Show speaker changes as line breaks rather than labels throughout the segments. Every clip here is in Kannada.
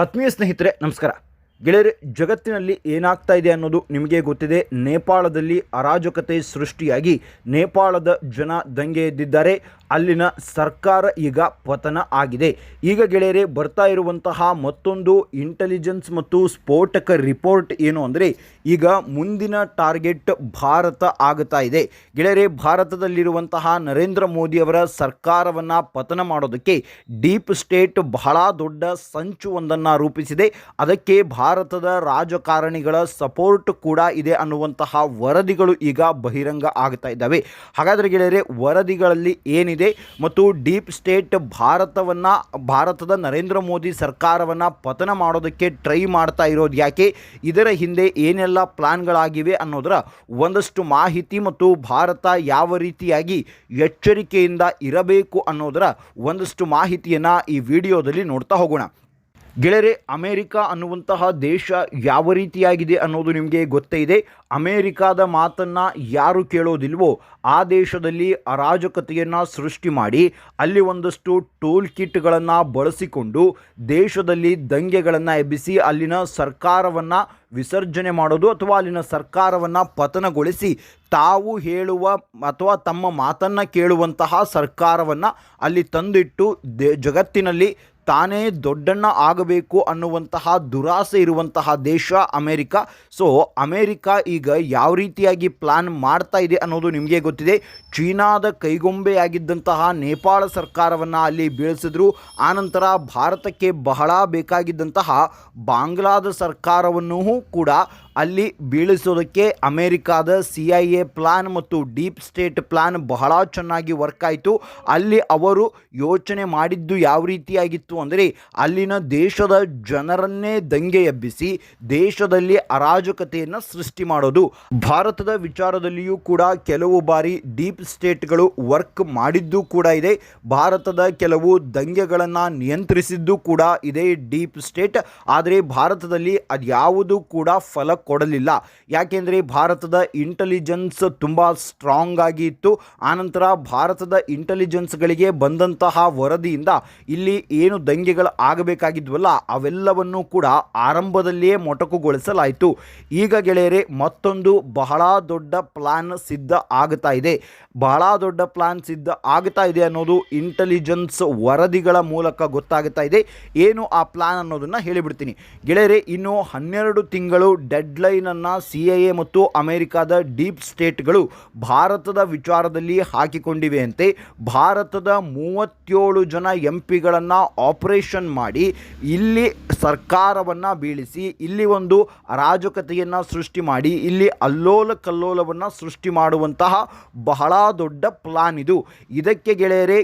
ಆತ್ಮೀಯ ಸ್ನೇಹಿತರೆ, ನಮಸ್ಕಾರ. ಗೆಳೆಯರೆ, ಜಗತ್ತಿನಲ್ಲಿ ಏನಾಗ್ತಾ ಇದೆ ಅನ್ನೋದು ನಿಮಗೆ ಗೊತ್ತಿದೆ. ನೇಪಾಳದಲ್ಲಿ ಅರಾಜಕತೆ ಸೃಷ್ಟಿಯಾಗಿ ನೇಪಾಳದ ಜನ ದಂಗೆ ಎದ್ದಿದ್ದಾರೆ. ಅಲ್ಲಿನ ಸರ್ಕಾರ ಈಗ ಪತನ ಆಗಿದೆ. ಈಗ ಗೆಳೆಯರೆ, ಬರ್ತಾ ಇರುವಂತಹ ಮತ್ತೊಂದು ಇಂಟೆಲಿಜೆನ್ಸ್ ಮತ್ತು ಸ್ಫೋಟಕ ರಿಪೋರ್ಟ್ ಏನು ಅಂದರೆ, ಈಗ ಮುಂದಿನ ಟಾರ್ಗೆಟ್ ಭಾರತ ಆಗುತ್ತಾ ಇದೆ. ಗೆಳೆಯರೆ, ಭಾರತದಲ್ಲಿರುವಂತಹ ನರೇಂದ್ರ ಮೋದಿಯವರ ಸರ್ಕಾರವನ್ನು ಪತನ ಮಾಡೋದಕ್ಕೆ ಡೀಪ್ ಸ್ಟೇಟ್ ಬಹಳ ದೊಡ್ಡ ಸಂಚು ಒಂದನ್ನು ರೂಪಿಸಿದೆ. ಅದಕ್ಕೆ ಭಾರತದ ರಾಜಕಾರಣಿಗಳ ಸಪೋರ್ಟ್ ಕೂಡ ಇದೆ ಅನ್ನುವಂತಹ ವರದಿಗಳು ಈಗ ಬಹಿರಂಗ ಆಗ್ತಾ ಇದ್ದಾವೆ. ಹಾಗಾದರೆ ಗೆಳೆಯರೆ, ವರದಿಗಳಲ್ಲಿ ಏನಿದೆ? ಮತ್ತು ಡೀಪ್ ಸ್ಟೇಟ್ ಭಾರತವನ್ನು, ಭಾರತದ ನರೇಂದ್ರ ಮೋದಿ ಸರ್ಕಾರವನ್ನು ಪತನ ಮಾಡೋದಕ್ಕೆ ಟ್ರೈ ಮಾಡ್ತಾ ಇರೋದು ಯಾಕೆ? ಇದರ ಹಿಂದೆ ಏನೆಲ್ಲ ಪ್ಲಾನ್ಗಳಾಗಿವೆ ಅನ್ನೋದರ ಒಂದಷ್ಟು ಮಾಹಿತಿ ಮತ್ತು ಭಾರತ ಯಾವ ರೀತಿಯಾಗಿ ಎಚ್ಚರಿಕೆಯಿಂದ ಇರಬೇಕು ಅನ್ನೋದರ ಒಂದಷ್ಟು ಮಾಹಿತಿಯನ್ನು ಈ ವಿಡಿಯೋದಲ್ಲಿ ನೋಡ್ತಾ ಹೋಗೋಣ. ಗೆಳೆಯರೆ ಅಮೇರಿಕ ಅನ್ನುವಂತಹ ದೇಶ ಯಾವ ರೀತಿಯಾಗಿದೆ ಅನ್ನೋದು ನಿಮಗೆ ಗೊತ್ತೇ ಇದೆ. ಅಮೇರಿಕಾದ ಮಾತನ್ನು ಯಾರು ಕೇಳೋದಿಲ್ವೋ ಆ ದೇಶದಲ್ಲಿ ಅರಾಜಕತೆಯನ್ನು ಸೃಷ್ಟಿ ಮಾಡಿ, ಅಲ್ಲಿ ಒಂದಷ್ಟು ಟೂಲ್ ಕಿಟ್ಗಳನ್ನು ಬಳಸಿಕೊಂಡು ದೇಶದಲ್ಲಿ ದಂಗೆಗಳನ್ನು ಎಬ್ಬಿಸಿ, ಅಲ್ಲಿನ ಸರ್ಕಾರವನ್ನು ವಿಸರ್ಜನೆ ಮಾಡೋದು ಅಥವಾ ಅಲ್ಲಿನ ಸರ್ಕಾರವನ್ನು ಪತನಗೊಳಿಸಿ ತಾವು ಹೇಳುವ ಅಥವಾ ತಮ್ಮ ಮಾತನ್ನು ಕೇಳುವಂತಹ ಸರ್ಕಾರವನ್ನು ಅಲ್ಲಿ ತಂದಿಟ್ಟು ದೇ, ಜಗತ್ತಿನಲ್ಲಿ ತಾನೇ ದೊಡ್ಡಣ್ಣ ಆಗಬೇಕು ಅನ್ನುವಂತಹ ದುರಾಸೆ ಇರುವಂತಹ ದೇಶ ಅಮೇರಿಕ. ಸೊ, ಅಮೇರಿಕ ಈಗ ಯಾವ ರೀತಿಯಾಗಿ ಪ್ಲಾನ್ ಮಾಡ್ತಾ ಇದೆ ಅನ್ನೋದು ನಿಮಗೆ ಗೊತ್ತಿದೆ. ಚೀನಾದ ಕೈಗೊಂಬೆಯಾಗಿದ್ದಂತಹ ನೇಪಾಳ ಸರ್ಕಾರವನ್ನು ಅಲ್ಲಿ ಬೀಳಿಸಿದ್ರು. ಆನಂತರ ಭಾರತಕ್ಕೆ ಬಹಳ ಬೇಕಾಗಿದ್ದಂತಹ ಬಾಂಗ್ಲಾದ ಸರ್ಕಾರವನ್ನು ಕೂಡ ಅಲ್ಲಿ ಬೀಳಿಸೋದಕ್ಕೆ ಅಮೇರಿಕಾದ ಸಿ ಐ ಎ ಪ್ಲಾನ್ ಮತ್ತು ಡೀಪ್ ಸ್ಟೇಟ್ ಪ್ಲಾನ್ ಬಹಳ ಚೆನ್ನಾಗಿ ವರ್ಕ್ ಆಯಿತು. ಅಲ್ಲಿ ಅವರು ಯೋಚನೆ ಮಾಡಿದ್ದು ಯಾವ ರೀತಿಯಾಗಿತ್ತು ಅಂದರೆ ಅಲ್ಲಿನ ದೇಶದ ಜನರನ್ನೇ ದಂಗೆ ಎಬ್ಬಿಸಿ ದೇಶದಲ್ಲಿ ಅರಾಜಕತೆಯನ್ನು ಸೃಷ್ಟಿ ಮಾಡೋದು. ಭಾರತದ ವಿಚಾರದಲ್ಲಿಯೂ ಕೂಡ ಕೆಲವು ಬಾರಿ ಡೀಪ್ ಸ್ಟೇಟ್ಗಳು ವರ್ಕ್ ಮಾಡಿದ್ದು ಕೂಡ ಇದೆ. ಭಾರತದ ಕೆಲವು ದಂಗೆಗಳನ್ನು ನಿಯಂತ್ರಿಸಿದ್ದು ಕೂಡ ಇದೆ ಡೀಪ್ ಸ್ಟೇಟ್. ಆದರೆ ಭಾರತದಲ್ಲಿ ಅದ್ಯಾವುದು ಕೂಡ ಫಲ ಕೊಡಲಿಲ್ಲ. ಯಾಕೆಂದರೆ ಭಾರತದ ಇಂಟೆಲಿಜೆನ್ಸ್ ತುಂಬ ಸ್ಟ್ರಾಂಗ್ ಆಗಿ ಇತ್ತು. ಆನಂತರ ಭಾರತದ ಇಂಟೆಲಿಜೆನ್ಸ್ಗಳಿಗೆ ಬಂದಂತಹ ವರದಿಯಿಂದ ಇಲ್ಲಿ ಏನು ದಂಗೆಗಳು ಆಗಬೇಕಾಗಿದ್ವಲ್ಲ, ಅವೆಲ್ಲವನ್ನು ಕೂಡ ಆರಂಭದಲ್ಲಿಯೇ ಮೊಟಕುಗೊಳಿಸಲಾಯಿತು. ಈಗ ಗೆಳೆಯರೆ, ಮತ್ತೊಂದು ಬಹಳ ದೊಡ್ಡ ಪ್ಲಾನ್ ಸಿದ್ಧ ಆಗ್ತಾ ಇದೆ. ಬಹಳ ದೊಡ್ಡ ಪ್ಲಾನ್ ಸಿದ್ಧ ಆಗ್ತಾ ಇದೆ ಅನ್ನೋದು ಇಂಟೆಲಿಜೆನ್ಸ್ ವರದಿಗಳ ಮೂಲಕ ಗೊತ್ತಾಗ್ತಾ ಇದೆ. ಏನು ಆ ಪ್ಲಾನ್ ಅನ್ನೋದನ್ನು ಹೇಳಿಬಿಡ್ತೀನಿ. ಗೆಳೆಯರೆ, ಇನ್ನು ಹನ್ನೆರಡು ತಿಂಗಳು ಡೆಡ್ಲೈನನ್ನು ಸಿ ಐ ಎ ಮತ್ತು ಅಮೆರಿಕಾದ ಡೀಪ್ ಸ್ಟೇಟ್ಗಳು ಭಾರತದ ವಿಚಾರದಲ್ಲಿ ಹಾಕಿಕೊಂಡಿವೆಯಂತೆ ಭಾರತದ ಮೂವತ್ತೇಳು ಜನ ಎಂ ಪಿಗಳನ್ನು ಆಪರೇಷನ್ ಮಾಡಿ ಇಲ್ಲಿ ಸರ್ಕಾರವನ್ನು ಬೀಳಿಸಿ, ಇಲ್ಲಿ ಒಂದು ಅರಾಜಕತೆಯನ್ನು ಸೃಷ್ಟಿ ಮಾಡಿ, ಇಲ್ಲಿ ಅಲ್ಲೋಲ ಕಲ್ಲೋಲವನ್ನು ಸೃಷ್ಟಿ ಮಾಡುವಂತಹ ಬಹಳ ದೊಡ್ಡ ಪ್ಲಾನ್ ಇದು. ಇದಕ್ಕೆ ಗೆಳೆಯರೆ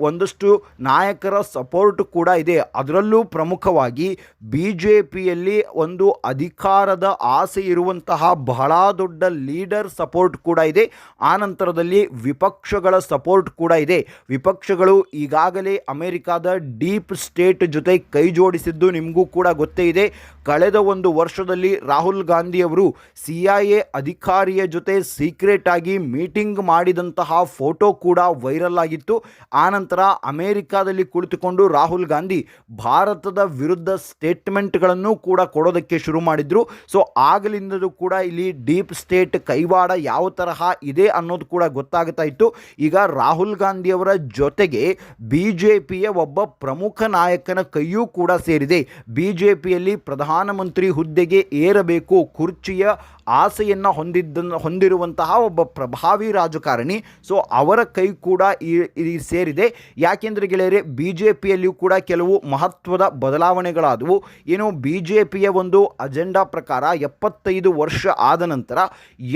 ಒಂದಷ್ಟು ನಾಯಕರ ಸಪೋರ್ಟ್ ಕೂಡ ಇದೆ. ಅದರಲ್ಲೂ ಪ್ರಮುಖವಾಗಿ ಬಿ ಜೆ ಪಿಯಲ್ಲಿ ಒಂದು ಅಧಿಕಾರದ ಆಸೆ ಇರುವಂತಹ ಬಹಳ ದೊಡ್ಡ ಲೀಡರ್ ಸಪೋರ್ಟ್ ಕೂಡ ಇದೆ. ಆ ನಂತರದಲ್ಲಿ ವಿಪಕ್ಷಗಳ ಸಪೋರ್ಟ್ ಕೂಡ ಇದೆ. ವಿಪಕ್ಷಗಳು ಈಗಾಗಲೇ ಅಮೆರಿಕಾದ ಡೀಪ್ ಸ್ಟೇಟ್ ಜೊತೆ ಕೈ ಜೋಡಿಸಿದ್ದು ನಿಮಗೂ ಕೂಡ ಗೊತ್ತೇ ಇದೆ. ಕಳೆದ ಒಂದು ವರ್ಷದಲ್ಲಿ ರಾಹುಲ್ ಗಾಂಧಿಯವರು ಸಿ ಐ ಎ ಅಧಿಕಾರಿಯ ಜೊತೆ ಸೀಕ್ರೆಟ್ ಆಗಿ ಮೀಟಿಂಗ್ ಮಾಡಿದಂತಹ ಫೋಟೋ ಕೂಡ ವೈರಲ್ ಆಗಿತ್ತು. ಆನಂತರ ಅಮೇರಿಕಾದಲ್ಲಿ ಕುಳಿತುಕೊಂಡು ರಾಹುಲ್ ಗಾಂಧಿ ಭಾರತದ ವಿರುದ್ಧ ಸ್ಟೇಟ್ಮೆಂಟ್ಗಳನ್ನು ಕೂಡ ಕೊಡೋದಕ್ಕೆ ಶುರು ಮಾಡಿದ್ರು. ಸೊ, ಆಗಲಿಂದಲೂ ಕೂಡ ಇಲ್ಲಿ ಡೀಪ್ ಸ್ಟೇಟ್ ಕೈವಾಡ ಯಾವ ತರಹ ಇದೆ ಅನ್ನೋದು ಕೂಡ ಗೊತ್ತಾಗ್ತಾ ಇತ್ತು. ಈಗ ರಾಹುಲ್ ಗಾಂಧಿಯವರ ಜೊತೆಗೆ ಬಿ ಜೆ ಒಬ್ಬ ಪ್ರಮುಖ ನಾಯಕನ ಕೈಯೂ ಕೂಡ ಸೇರಿದೆ. ಬಿ ಜೆ ಪಿಯಲ್ಲಿ ಪ್ರಧಾನಮಂತ್ರಿ ಹುದ್ದೆಗೆ ಏರಬೇಕು, ಕುರ್ಚಿಯ ಆಸೆಯನ್ನು ಹೊಂದಿದ್ದ ಹೊಂದಿರುವಂತಹ ಒಬ್ಬ ಪ್ರಭಾವಿ ರಾಜಕಾರಣಿ. ಸೊ, ಅವರ ಕೈ ಕೂಡ ಈ ಈ ಸೇರಿದೆ ಯಾಕೆಂದರೆ ಗೆಳೆಯರೆ ಬಿ ಜೆ ಪಿಯಲ್ಲಿಯೂ ಕೂಡ ಕೆಲವು ಮಹತ್ವದ ಬದಲಾವಣೆಗಳಾದವು. ಏನು ಬಿ ಜೆ ಪಿಯ ಒಂದು ಅಜೆಂಡಾ ಪ್ರಕಾರ ಎಪ್ಪತ್ತೈದು ವರ್ಷ ಆದ ನಂತರ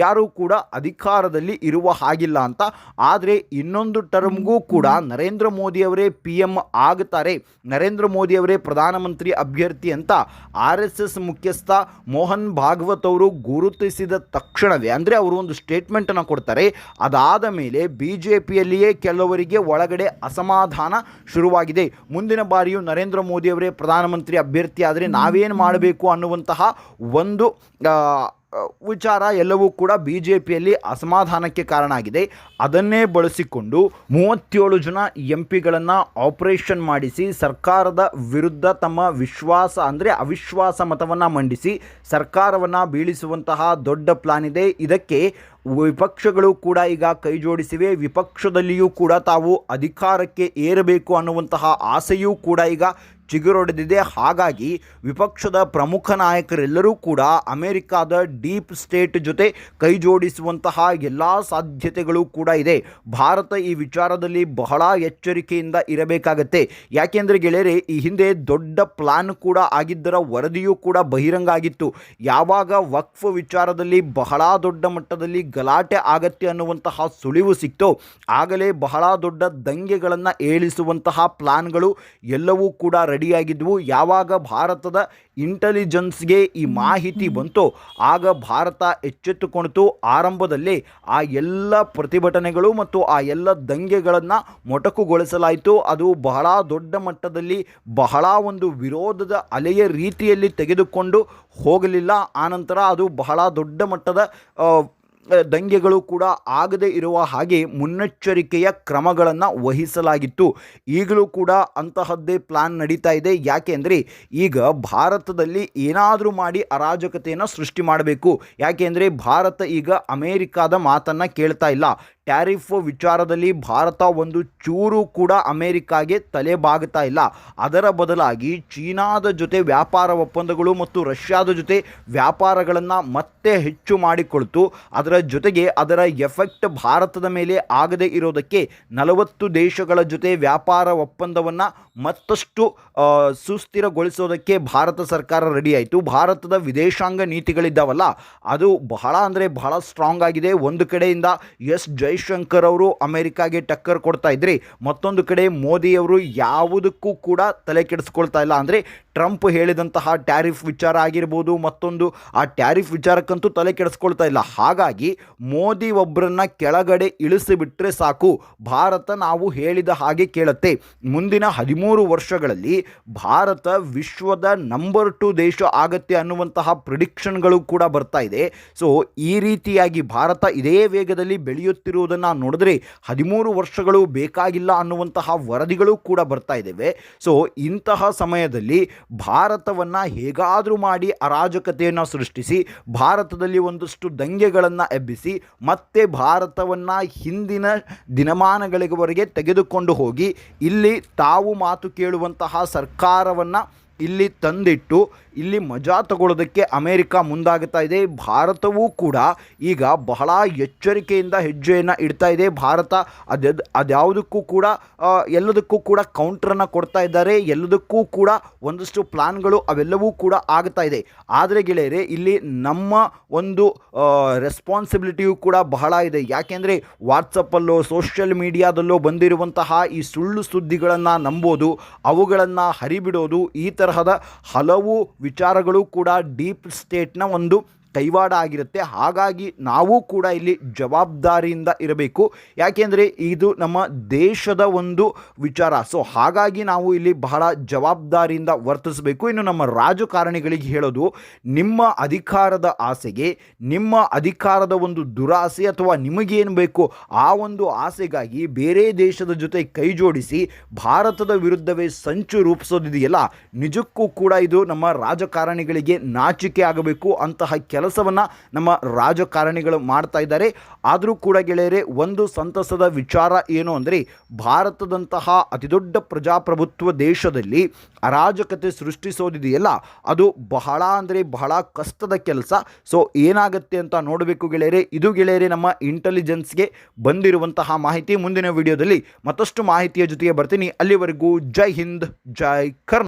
ಯಾರೂ ಕೂಡ ಅಧಿಕಾರದಲ್ಲಿ ಇರುವ ಹಾಗಿಲ್ಲ ಅಂತ. ಆದರೆ ಇನ್ನೊಂದು ಟರ್ಮ್ಗೂ ಕೂಡ ನರೇಂದ್ರ ಮೋದಿಯವರೇ ಪಿ ಎಂ ಆಗುತ್ತಾರೆ ನರೇಂದ್ರ ಮೋದಿಯವರೇ ಪ್ರಧಾನಮಂತ್ರಿ ಅಭ್ಯರ್ಥಿ ಅಂತ ಆರ್ ಎಸ್ ಎಸ್ ಮುಖ್ಯಸ್ಥ ಮೋಹನ್ ಭಾಗವತ್ ಅವರು ಗುರುತಿಸಿದ ತಕ್ಷಣವೇ, ಅಂದರೆ ಅವರು ಒಂದು ಸ್ಟೇಟ್ಮೆಂಟನ್ನು ಕೊಡ್ತಾರೆ. ಅದಾದ ಮೇಲೆ ಬಿ ಜೆ ಪಿಯಲ್ಲಿಯೇ ಕೆಲವರಿಗೆ ಒಳಗಡೆ ಅಸಮಾಧಾನ ಶುರುವಾಗಿದೆ. ಮುಂದಿನ ಬಾರಿಯೂ ನರೇಂದ್ರ ಮೋದಿಯವರೇ ಪ್ರಧಾನಮಂತ್ರಿ ಅಭ್ಯರ್ಥಿ ಆದರೆ ನಾವೇನು ಮಾಡಬೇಕು ಅನ್ನುವಂತಹ ಒಂದು ವಿಚಾರ ಎಲ್ಲವೂ ಕೂಡ ಬಿ ಜೆ ಪಿಯಲ್ಲಿ ಅಸಮಾಧಾನಕ್ಕೆ ಕಾರಣ ಆಗಿದೆ. ಅದನ್ನೇ ಬಳಸಿಕೊಂಡು ಮೂವತ್ತೇಳು ಜನ ಎಂ ಪಿಗಳನ್ನು ಆಪರೇಷನ್ ಮಾಡಿಸಿ, ಸರ್ಕಾರದ ವಿರುದ್ಧ ತಮ್ಮ ವಿಶ್ವಾಸ ಅಂದರೆ ಅವಿಶ್ವಾಸ ಮತವನ್ನು ಮಂಡಿಸಿ, ಸರ್ಕಾರವನ್ನು ಬೀಳಿಸುವಂತಹ ದೊಡ್ಡ ಪ್ಲಾನ್ ಇದೆ. ಇದಕ್ಕೆ ವಿಪಕ್ಷಗಳು ಕೂಡ ಈಗ ಕೈ ಜೋಡಿಸಿವೆ. ವಿಪಕ್ಷದಲ್ಲಿಯೂ ಕೂಡ ತಾವು ಅಧಿಕಾರಕ್ಕೆ ಏರಬೇಕು ಅನ್ನುವಂತಹ ಆಸೆಯೂ ಕೂಡ ಈಗ ಚಿಗುರೊಡೆದಿದೆ. ಹಾಗಾಗಿ ವಿಪಕ್ಷದ ಪ್ರಮುಖ ನಾಯಕರೆಲ್ಲರೂ ಕೂಡ ಅಮೆರಿಕಾದ ಡೀಪ್ ಸ್ಟೇಟ್ ಜೊತೆ ಕೈ ಜೋಡಿಸುವಂತಹ ಎಲ್ಲ ಸಾಧ್ಯತೆಗಳು ಕೂಡ ಇದೆ. ಭಾರತ ಈ ವಿಚಾರದಲ್ಲಿ ಬಹಳ ಎಚ್ಚರಿಕೆಯಿಂದ ಇರಬೇಕಾಗತ್ತೆ. ಯಾಕೆಂದರೆ ಗೆಳೆಯರೆ, ಈ ಹಿಂದೆ ದೊಡ್ಡ ಪ್ಲಾನ್ ಕೂಡ ಆಗಿದ್ದರ ವರದಿಯೂ ಕೂಡ ಬಹಿರಂಗ ಆಗಿತ್ತು. ಯಾವಾಗ ವಕ್ಫ್ ವಿಚಾರದಲ್ಲಿ ಬಹಳ ದೊಡ್ಡ ಮಟ್ಟದಲ್ಲಿ ಗಲಾಟೆ ಆಗತ್ತೆ ಅನ್ನುವಂತಹ ಸುಳಿವು ಸಿಕ್ತೋ, ಆಗಲೇ ಬಹಳ ದೊಡ್ಡ ದಂಗೆಗಳನ್ನು ಏಳಿಸುವಂತಹ ಪ್ಲಾನ್ಗಳು ಎಲ್ಲವೂ ಕೂಡ ರೆಡಿಯಾಗಿದ್ವು. ಯಾವಾಗ ಭಾರತದ ಇಂಟೆಲಿಜೆನ್ಸ್ಗೆ ಈ ಮಾಹಿತಿ ಬಂತೋ ಆಗ ಭಾರತ ಎಚ್ಚೆತ್ತುಕೊಂಡಿತು ಆರಂಭದಲ್ಲಿ ಆ ಎಲ್ಲ ಪ್ರತಿಭಟನೆಗಳು ಮತ್ತು ಆ ಎಲ್ಲ ದಂಗೆಗಳನ್ನು ಮೊಟಕುಗೊಳಿಸಲಾಯಿತು. ಅದು ಬಹಳ ದೊಡ್ಡ ಮಟ್ಟದಲ್ಲಿ ಬಹಳ ಒಂದು ವಿರೋಧದ ಅಲೆಯ ರೀತಿಯಲ್ಲಿ ತೆಗೆದುಕೊಂಡು ಹೋಗಲಿಲ್ಲ. ಆನಂತರ ಅದು ಬಹಳ ದೊಡ್ಡ ಮಟ್ಟದ ದಂಗೆಗಳು ಕೂಡ ಆಗದೇ ಇರುವ ಹಾಗೆ ಮುನ್ನೆಚ್ಚರಿಕೆಯ ಕ್ರಮಗಳನ್ನು ವಹಿಸಲಾಗಿತ್ತು. ಈಗಲೂ ಕೂಡ ಅಂತಹದ್ದೇ ಪ್ಲಾನ್ ನಡೀತಾ ಇದೆ. ಯಾಕೆಂದರೆ ಈಗ ಭಾರತದಲ್ಲಿ ಏನಾದರೂ ಮಾಡಿ ಅರಾಜಕತೆಯನ್ನು ಸೃಷ್ಟಿ ಮಾಡಬೇಕು. ಯಾಕೆ ಅಂದರೆ ಭಾರತ ಈಗ ಅಮೇರಿಕಾದ ಮಾತನ್ನು ಕೇಳ್ತಾ ಇಲ್ಲ. ಟ್ಯಾರಿಫ್ ವಿಚಾರದಲ್ಲಿ ಭಾರತ ಒಂದು ಚೂರು ಕೂಡ ಅಮೇರಿಕಾಗೆ ತಲೆ ಬಾಗುತ್ತಾ ಇಲ್ಲ. ಅದರ ಬದಲಾಗಿ ಚೀನಾದ ಜೊತೆ ವ್ಯಾಪಾರ ಒಪ್ಪಂದಗಳು ಮತ್ತು ರಷ್ಯಾದ ಜೊತೆ ವ್ಯಾಪಾರಗಳನ್ನು ಮತ್ತೆ ಹೆಚ್ಚು ಮಾಡಿಕೊಳ್ತು. ಅದರ ಜೊತೆಗೆ ಅದರ ಎಫೆಕ್ಟ್ ಭಾರತದ ಮೇಲೆ ಆಗದೇ ಇರೋದಕ್ಕೆ ನಲವತ್ತು ದೇಶಗಳ ಜೊತೆ ವ್ಯಾಪಾರ ಒಪ್ಪಂದವನ್ನು ಮತ್ತಷ್ಟು ಸುಸ್ಥಿರಗೊಳಿಸೋದಕ್ಕೆ ಭಾರತ ಸರ್ಕಾರ ರೆಡಿ ಆಯಿತು ಭಾರತದ ವಿದೇಶಾಂಗ ನೀತಿಗಳಿದ್ದಾವಲ್ಲ, ಅದು ಬಹಳ ಅಂದರೆ ಬಹಳ ಸ್ಟ್ರಾಂಗ್ ಆಗಿದೆ. ಒಂದು ಕಡೆಯಿಂದ ಎಸ್ ಜೈಶಂಕರ್ ಅವರು ಅಮೆರಿಕಾಗೆ ಟಕ್ಕರ್ ಕೊಡ್ತಾ ಇದ್ರಿ. ಮತ್ತೊಂದು ಕಡೆ ಮೋದಿಯವರು ಯಾವುದಕ್ಕೂ ಕೂಡ ತಲೆ ಕೆಡಿಸ್ಕೊಳ್ತಾ ಇಲ್ಲ. ಅಂದರೆ ಟ್ರಂಪ್ ಹೇಳಿದಂತಹ ಟ್ಯಾರಿಫ್ ವಿಚಾರ ಆಗಿರ್ಬೋದು ಮತ್ತೊಂದು, ಆ ಟ್ಯಾರಿಫ್ ವಿಚಾರಕ್ಕಂತೂ ತಲೆ ಕೆಡಿಸ್ಕೊಳ್ತಾ ಇಲ್ಲ. ಹಾಗಾಗಿ ಮೋದಿ ಒಬ್ಬರನ್ನ ಕೆಳಗಡೆ ಇಳಿಸಿಬಿಟ್ರೆ ಸಾಕು. ಭಾರತ ನಾವು ಹೇಳಿದ ಹಾಗೆ ಕೇಳುತ್ತೆ. ಮುಂದಿನ ಹದಿಮೂರು ವರ್ಷಗಳಲ್ಲಿ ಭಾರತ ವಿಶ್ವದ ನಂಬರ್ ಟು ದೇಶ ಆಗತ್ತೆ ಅನ್ನುವಂತಹ ಪ್ರಿಡಿಕ್ಷನ್ಗಳು ಕೂಡ ಬರ್ತಾ ಇದೆ. ಸೊ ಈ ರೀತಿಯಾಗಿ ಭಾರತ ಇದೇ ವೇಗದಲ್ಲಿ ಬೆಳೆಯುತ್ತಿರುವುದನ್ನು ನೋಡಿದ್ರೆ ಹದಿಮೂರು ವರ್ಷಗಳು ಬೇಕಾಗಿಲ್ಲ ಅನ್ನುವಂತಹ ವರದಿಗಳು ಕೂಡ ಬರ್ತಾ ಇದ್ದಾವೆ ಸೊ ಇಂತಹ ಸಮಯದಲ್ಲಿ ಭಾರತವನ್ನು ಹೇಗಾದರೂ ಮಾಡಿ ಅರಾಜಕತೆಯನ್ನು ಸೃಷ್ಟಿಸಿ, ಭಾರತದಲ್ಲಿ ಒಂದಷ್ಟು ದಂಗೆಗಳನ್ನು ಎಬ್ಬಿಸಿ, ಮತ್ತೆ ಭಾರತವನ್ನು ಹಿಂದಿನ ದಿನಮಾನಗಳಿವರೆಗೆ ತೆಗೆದುಕೊಂಡು ಹೋಗಿ, ಇಲ್ಲಿ ತಾವು ಮಾತು ಕೇಳುವಂತಹ ಸರ್ಕಾರವನ್ನು ಇಲ್ಲಿ ತಂದಿಟ್ಟು ಇಲ್ಲಿ ಮಜಾ ತಗೊಳ್ಳೋದಕ್ಕೆ ಅಮೇರಿಕ ಮುಂದಾಗುತ್ತಾ ಇದೆ, ಭಾರತವೂ ಕೂಡ ಈಗ ಬಹಳ ಎಚ್ಚರಿಕೆಯಿಂದ ಹೆಜ್ಜೆಯನ್ನು ಇಡ್ತಾ ಇದೆ. ಭಾರತ ಅದ್ಯದ್ ಅದ್ಯಾವುದಕ್ಕೂ ಕೂಡ ಎಲ್ಲದಕ್ಕೂ ಕೂಡ ಕೌಂಟ್ರನ್ನು ಕೊಡ್ತಾ ಇದ್ದಾರೆ. ಎಲ್ಲದಕ್ಕೂ ಕೂಡ ಒಂದಷ್ಟು ಪ್ಲಾನ್ಗಳು ಅವೆಲ್ಲವೂ ಕೂಡ ಆಗ್ತಾ ಇದೆ. ಆದರೆ ಗೆಳೆಯರೆ, ಇಲ್ಲಿ ನಮ್ಮ ಒಂದು ರೆಸ್ಪಾನ್ಸಿಬಿಲಿಟಿಯೂ ಕೂಡ ಬಹಳ ಇದೆ. ಯಾಕೆಂದರೆ ವಾಟ್ಸಪ್ಪಲ್ಲೋ ಸೋಷಿಯಲ್ ಮೀಡಿಯಾದಲ್ಲೋ ಬಂದಿರುವಂತಹ ಈ ಸುಳ್ಳು ಸುದ್ದಿಗಳನ್ನು ನಂಬೋದು, ಅವುಗಳನ್ನು ಹರಿಬಿಡೋದು, ಈ ತರಹದ ಹಲವು ವಿಚಾರಗಳು ಕೂಡ ಡೀಪ್ ಸ್ಟೇಟ್ನ ಒಂದು ಕೈವಾಡ ಆಗಿರುತ್ತೆ ಹಾಗಾಗಿ ನಾವು ಕೂಡ ಇಲ್ಲಿ ಜವಾಬ್ದಾರಿಯಿಂದ ಇರಬೇಕು. ಯಾಕೆಂದರೆ ಇದು ನಮ್ಮ ದೇಶದ ಒಂದು ವಿಚಾರ. ಸೊ ಹಾಗಾಗಿ ನಾವು ಇಲ್ಲಿ ಬಹಳ ಜವಾಬ್ದಾರಿಯಿಂದ ವರ್ತಿಸಬೇಕು. ಇನ್ನು ನಮ್ಮ ರಾಜಕಾರಣಿಗಳಿಗೆ ಹೇಳೋದು, ನಿಮ್ಮ ಅಧಿಕಾರದ ಆಸೆಗೆ, ನಿಮ್ಮ ಅಧಿಕಾರದ ಒಂದು ದುರಾಸೆ ಅಥವಾ ನಿಮಗೇನು ಬೇಕು ಆ ಒಂದು ಆಸೆಗಾಗಿ ಬೇರೆ ದೇಶದ ಜೊತೆ ಕೈ ಜೋಡಿಸಿ ಭಾರತದ ವಿರುದ್ಧವೇ ಸಂಚು ರೂಪಿಸೋದಿದೆಯಲ್ಲ, ನಿಜಕ್ಕೂ ಕೂಡ ಇದು ನಮ್ಮ ರಾಜಕಾರಣಿಗಳಿಗೆ ನಾಚಿಕೆ ಆಗಬೇಕು ಅಂತಹ ಕೆಲಸವನ್ನು ನಮ್ಮ ರಾಜಕಾರಣಿಗಳು ಮಾಡ್ತಾ ಇದ್ದಾರೆ. ಆದರೂ ಕೂಡ ಗೆಳೆಯರೆ, ಒಂದು ಸಂತಸದ ವಿಚಾರ ಏನು ಅಂದರೆ, ಭಾರತದಂತಹ ಅತಿದೊಡ್ಡ ಪ್ರಜಾಪ್ರಭುತ್ವ ದೇಶದಲ್ಲಿ ಅರಾಜಕತೆ ಸೃಷ್ಟಿಸೋದಿದೆಯಲ್ಲ, ಅದು ಬಹಳ ಅಂದರೆ ಬಹಳ ಕಷ್ಟದ ಕೆಲಸ. ಸೊ ಏನಾಗುತ್ತೆ ಅಂತ ನೋಡಬೇಕು ಗೆಳೆಯರೆ. ಇದು ಗೆಳೆಯರೆ, ನಮ್ಮ ಇಂಟೆಲಿಜೆನ್ಸ್ಗೆ ಬಂದಿರುವಂತಹ ಮಾಹಿತಿ. ಮುಂದಿನ ವಿಡಿಯೋದಲ್ಲಿ ಮತ್ತಷ್ಟು ಮಾಹಿತಿಯ ಜೊತೆಗೆ ಬರ್ತೀನಿ. ಅಲ್ಲಿವರೆಗೂ ಜೈ ಹಿಂದ್, ಜೈ ಕರ್ನಾಟಕ